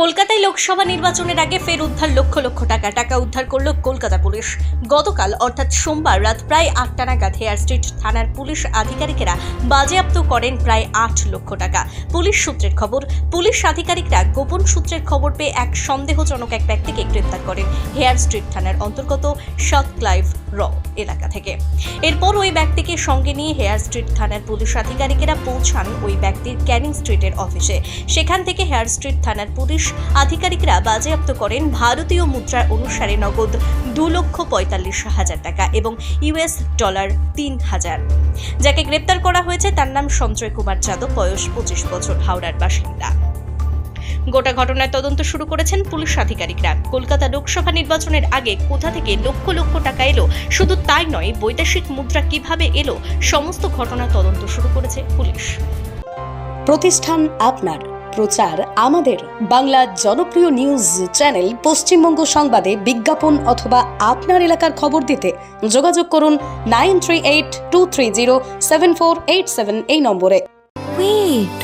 কলকাতায় লোকসভা নির্বাচনের আগে ফের উদ্ধার লক্ষ লক্ষ টাকা। টাকা উদ্ধার করল কলকাতা পুলিশ। গতকাল, অর্থাৎ সোমবার রাত প্রায় আটটা নাগাদ হেয়ার স্ট্রিট থানার পুলিশ আধিকারিকেরা বাজেয়াপ্ত করেন প্রায় আট লক্ষ টাকা। পুলিশ সূত্রের খবর, পুলিশ আধিকারিকরা গোপন সূত্রের খবর পেয়ে এক সন্দেহজনক এক ব্যক্তিকে গ্রেপ্তার করেন। হেয়ার স্ট্রিট থানার অন্তর্গত সাত ক্লাইভ র এলাকা থেকে। এরপর ওই ব্যক্তিকে সঙ্গে নিয়ে হেয়ার স্ট্রিট থানার পুলিশ আধিকারিকেরা পৌঁছান ওই ব্যক্তির ক্যানিং স্ট্রিটের অফিসে। সেখান থেকে হেয়ার স্ট্রিট থানার পুলিশ আধিকারিকরা বাজেয়াপ্ত করেন ভারতীয় মুদ্রার অনুসারে নগদ দু লক্ষ পঁয়তাল্লিশ হাজার টাকা এবং ইউএস ডলার তিন হাজার। যাকে গ্রেপ্তার করা হয়েছে তার নাম সঞ্জয় কুমার যাদব, বয়স পঁচিশ বছর, হাওড়ার বাসিন্দা। গোটা ঘটনার তদন্ত শুরু করেছেন পুলিশ আধিকারিকরা। কলকাতা লোকসভা নির্বাচনের আগে কোথা থেকে লক্ষ লক্ষ টাকা এলো শুধু তাই নয় বৈদেশিক মুদ্রা কীভাবে এলো সমস্ত ঘটনা তদন্ত শুরু করেছে পুলিশ। প্রতিষ্ঠান আপনার প্রচার আমাদের। বাংলা জনপ্রিয় নিউজ চ্যানেল পশ্চিমবঙ্গ সংবাদে বিজ্ঞাপন অথবা আপনার এলাকার খবর দিতে যোগাযোগ করুন nine three eight two three zero seven four eight seven এই নম্বরে। Wait.